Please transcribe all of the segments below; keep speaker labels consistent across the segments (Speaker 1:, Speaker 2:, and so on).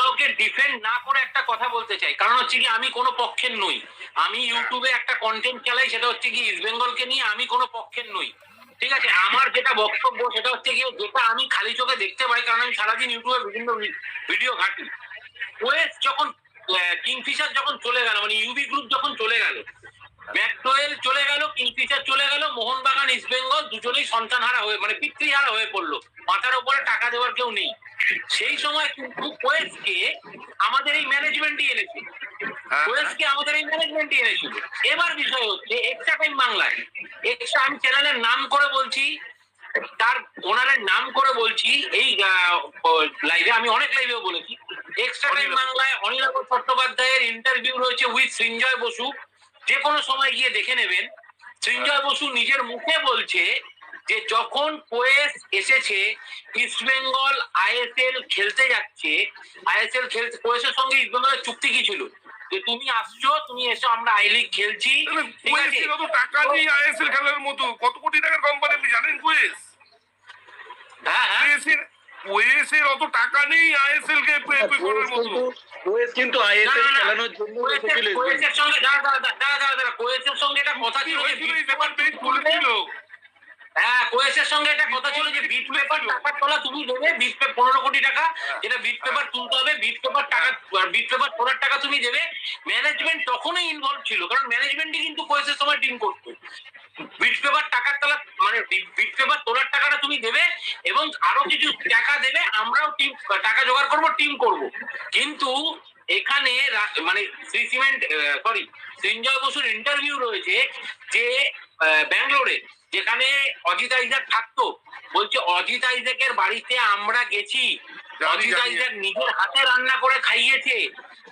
Speaker 1: কাউকে ডিফেন্ড না করে একটা কথা বলতে চাই। কারণ হচ্ছে কি, আমি কোনো পক্ষের নই। আমি ইউটিউবে একটা কন্টেন্ট চালাই, সেটা হচ্ছে কি ইস্ট বেঙ্গলকে নিয়ে আমি কোনো পক্ষের নই। ঠিক আছে? আমার যেটা বক্তব্য, সেটা হচ্ছে কি যেটা আমি খালি চোখে দেখতে পাই, কারণ আমি সারাদিন ইউটিউবে বিভিন্ন ভিডিও ঘাটি। ওয়েস যখন কিংফিশার যখন চলে গেল মানে ইউবি গ্রুপ যখন চলে গেল ম্যাকডোয়েল চলে গেল কিংফিশার চলে গেল, মোহনবাগান ইস্ট বেঙ্গল দুজনেই সন্তানহারা হয়ে মানে পিতৃহারা হয়ে পড়ল। মাথার উপরে টাকা দেওয়ার কেউ নেই। সেই সময় কিন্তু কোয়েসকে আমাদের এই ম্যানেজমেন্টই এনেছে
Speaker 2: হ্যাঁ,
Speaker 1: কোয়েসকে আমাদের এই ম্যানেজমেন্টই এনেছিল। এবার বিষয় হচ্ছে এক্সট্রা টাইম বাংলায়। এক্সট্রা আমি চ্যানেলের নাম করে বলছি তার ওনারের নাম করে বলছি এই লাইভে আমি অনেক লাইভেও বলেছি। এক্সট্রা টাইম বাংলায় অনিলাভ চট্টোপাধ্যায়ের ইন্টারভিউ রয়েছে উইথ সৃঞ্জয় বসু। যে কোনো সময় গিয়ে দেখে নেবেন। সৃঞ্জয় বসু নিজের মুখে বলছে যে যখন কোয়েস এসেছে ইস্ট বেঙ্গল আইএসএল খেলতে যাচ্ছে আইএসএল খেলতে কোয়েসের সঙ্গে ইস্ট বেঙ্গলের চুক্তি কি ছিল? যে তুমি আসছো তুমি এসো আমরা আই লিগ খেলছি
Speaker 2: টাকা নেই আইএসএল খেলার মতো কত কোটি টাকার কোম্পানি আপনি জানেন কুয়েস?
Speaker 1: হ্যাঁ হ্যাঁ।
Speaker 2: কুয়েসের অত টাকা নেই আইএসএল কে পে পে করার মতো।
Speaker 3: ওয়েস কিন্তু আইএসএল খেলানোর জন্য
Speaker 1: কোয়েসের-
Speaker 3: এসেছিল
Speaker 1: কোয়েসের সঙ্গে দাঁড়া দাঁড়া দাঁড়া দাঁড়া দাঁড়া কোয়েসের সঙ্গে এটা কথা ছিল হ্যাঁ কোয়েসের সঙ্গে এটা কথা ছিল যে বিট পেপার টাকা তোলা তুমি দেবে বিট পেপার পনেরো কোটি টাকা যেটা বিট পেপার তুলতে হবে বিট পেপার টাকা বিট পেপার তোলার টাকা তুমি দেবে। ম্যানেজমেন্ট তখনই ইনভলভ ছিল কারণ ম্যানেজমেন্টই কিন্তু কোয়েসের সময় টিম করতো। বিট পেপার টাকার তোলা মানে বিট পেপার তোলার টাকাটা তুমি দেবে এবং আরও কিছু টাকা দেবে আমরাও টিম টাকা জোগাড় করব টিম করব। কিন্তু এখানে মানে শ্রী সিমেন্ট সরি সঞ্জয় বসুর ইন্টারভিউ রয়েছে যে ব্যাঙ্গালোরে। যেখানে অজিত আইজাক থাকতো। বলছে অজিত আইজাকের বাড়িতে আমরা গেছি। অজিত আইজাক নিজের হাতে রান্না করে খাইয়েছে।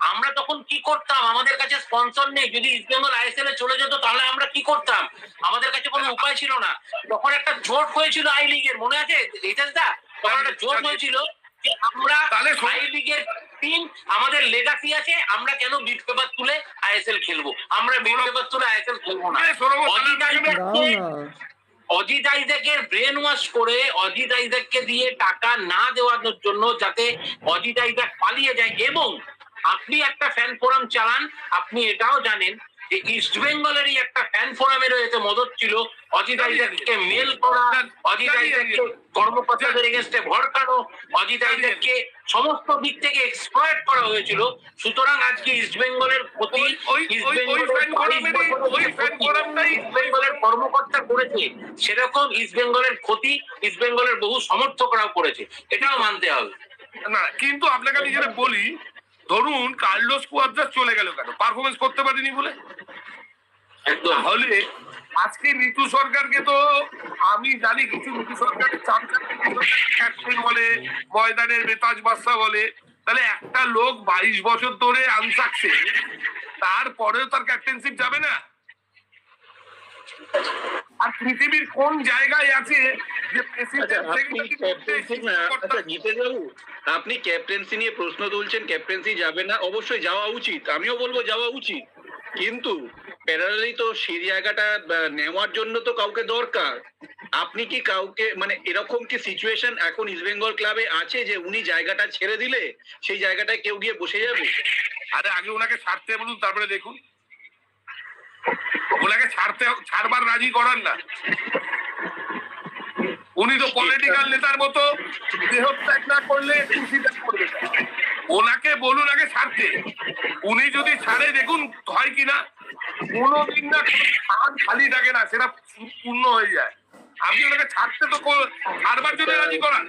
Speaker 1: আমরা তখন কি করতাম? আমাদের কাছে স্পন্সর নেই। যদি ইস্ট বেঙ্গল আইএসএল এ চলে যেত তাহলে আমরা কি করতাম? আমাদের কাছে কোনো উপায় ছিল না। তখন একটা জোট হয়েছিল আই লিগের মনে আছে? রিতেশ দা তখন একটা জোট হয়েছিল আমরা
Speaker 2: তাহলে শোন-
Speaker 1: টিম আমাদের লেগাসি আছে আমরা কেন বিট পেপার তুলে আইএসএল খেলব? আমরা বিট পেপার তুলে আইএসএল খেলব না। অজিত আইজাককে অজিত আইজাকের ব্রেন ওয়াশ করে অজিত আইজাককে দিয়ে টাকা না দেওয়ানোর জন্য যাতে অজিত আইজাক পালিয়ে যায়। এবং আপনি একটা ফ্যান ফোরাম চালান আপনি এটাও জানেন যে ইস্ট বেঙ্গলেরই একটা ফ্যান এতে মদত ছিল। অজিত আইজাককে মেল করা অজিত আইজাককে কর্মকর্তাদের এগেনস্টে অজিত আইজাককে সমস্ত দিক থেকে এক্সপ্লয়েট করা হয়েছিল। সুতরাং আজকে ইস্ট বেঙ্গলের ক্ষতি ইস্ট বেঙ্গলের কর্মকর্তা করেছে। সেরকম ইস্ট বেঙ্গলের ক্ষতি ইস্ট বেঙ্গলের বহু সমর্থকরাও করেছে। এটাও মানতে হবে।
Speaker 2: না কিন্তু আপনাকে আমি যেটা বলি ধরুন কার্লোস কুয়াদ্রাস চলে গেল কেন? পারফরমেন্স করতে পারেনি বলে?
Speaker 1: একদম।
Speaker 2: আজকে ঋতু সরকারকে তো আমি জানি কিছু ঋতু সরকারের ক্যাপ্টেন বলে ময়দানের বেতাজ বাদশা বলে। তাহলে একটা লোক বাইশ বছর ধরে আনসাকছে তারপরেও তার ক্যাপ্টেনশিপ যাবে না? আর পৃথিবীর কোন জায়গায় আছে যে
Speaker 3: আচ্ছা, আপনি ক্যাপ্টেন্সি আচ্ছা আপনি ক্যাপ্টেন্সি নিয়ে প্রশ্ন তুলছেন ক্যাপ্টেন্সি যাবে না অবশ্যই যাওয়া উচিত। আমিও বলব যাওয়া উচিত। কিন্তু প্যারালি তো সেই জায়গাটা নেওয়ার জন্য তো কাউকে দরকার। আপনি কি কাউকে মানে এরকম কি সিচুয়েশন এখন ইস্ট বেঙ্গল ক্লাবে আছে যে উনি জায়গাটা ছেড়ে দিলে সেই জায়গাটায় কেউ গিয়ে বসে যাবে?
Speaker 2: আরে আগে ওনাকে ছাড়তে বলুন, তারপরে দেখুন। ওনাকে ছাড়তে ছাড়বার রাজি করান না। উনি তো পলিটিক্যাল নেতার মতো দেহত্যাগ না করলে করবে। ওনাকে বলুন আগে ছাড়তে উনি যদি ছাড়ে দেখুন হয় কিনা, কোনোদিন না খালি থাকে না, সেটা পূর্ণ হয়ে যায়। আপনি ওনাকে ছাড়তে তো ছাড়বার জন্য রাজি করান।